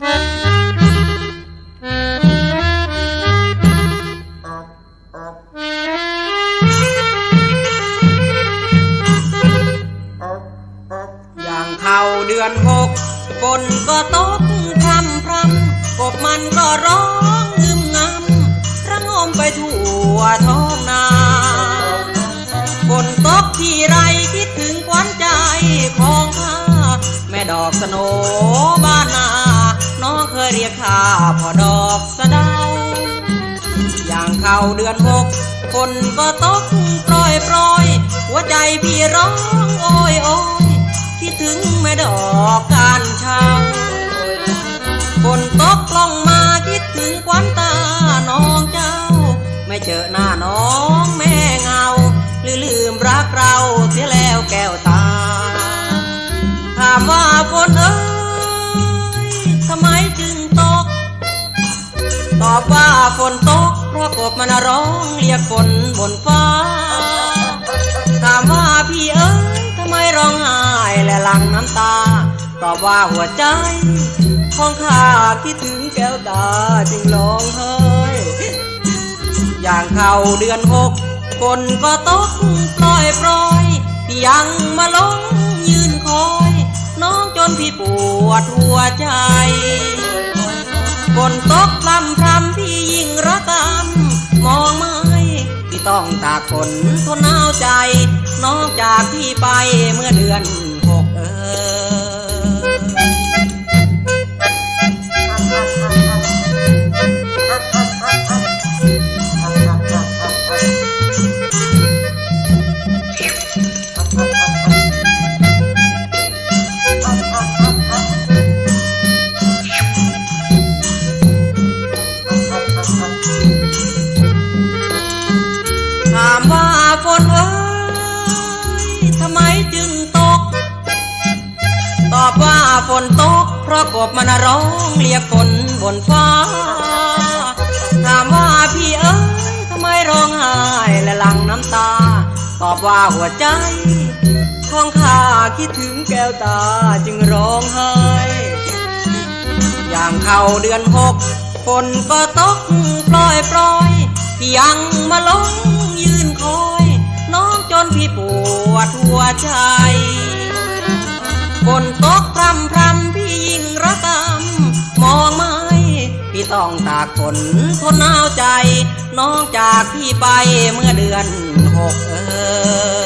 อย่างเข้าเดือนหกฝนก็ตกพรำพรำกบมันก็ร้องงึมงำระงมไปทั่วท้องนาฝนตกที่ไรคิดถึงควันใจของข้าแม่ดอกสโนบ้านนา พอดอกสะดาอย่างเข้าเดือนหกฝนก็ตกโปรยโปรยหัวใจพี่ร้องโอยโอยคิดถึงแม่ดอกการเช้าฝนตกลงมาคิดถึงควันตาน้องเจ้า ไม่เจอหน้าน้องแม่เงาหรือลืมรักเราเสียแล้วแก้วตา ถามว่าฝน อบว่าฝนตกเพราะกบมันร้องเรียกฝนบนฟ้า ถามว่าพี่เอ้ยทำไมร้องไห้และหลั่งน้ำตา ตอบว่าหัวใจ ของข้าคิดถึงแก้วตาจึงร้องไห้อย่างเข้าเดือนหกฝนก็ตกปล่อยปล่อยพี่ยังมาลงยืนคอย น้องจนพี่ปวดหัวใจฝนตกพรำพร ต้องตากฝนทนหนาวใจ นอกจากพี่ไปเมื่อเดือนหกเออ นตก เพราะกบมันร้องเรียกฝนบนฟ้า ถามว่าพี่เอ้ยทำไมร้องไห้และหลั่งน้ำตา ตอบว่าหัวใจ ของข้าคิดถึงแก้วตาจึงร้องไห้ อย่างเข้าเดือนหกฝนก็ตกปล่อยปล่อยพี่ยังมาลงยืนคอย น้องจนพี่ปวดหัวใจ ต้องตากฝนทนหนาวใจ น้องจากพี่ไปเมื่อเดือนหกเออ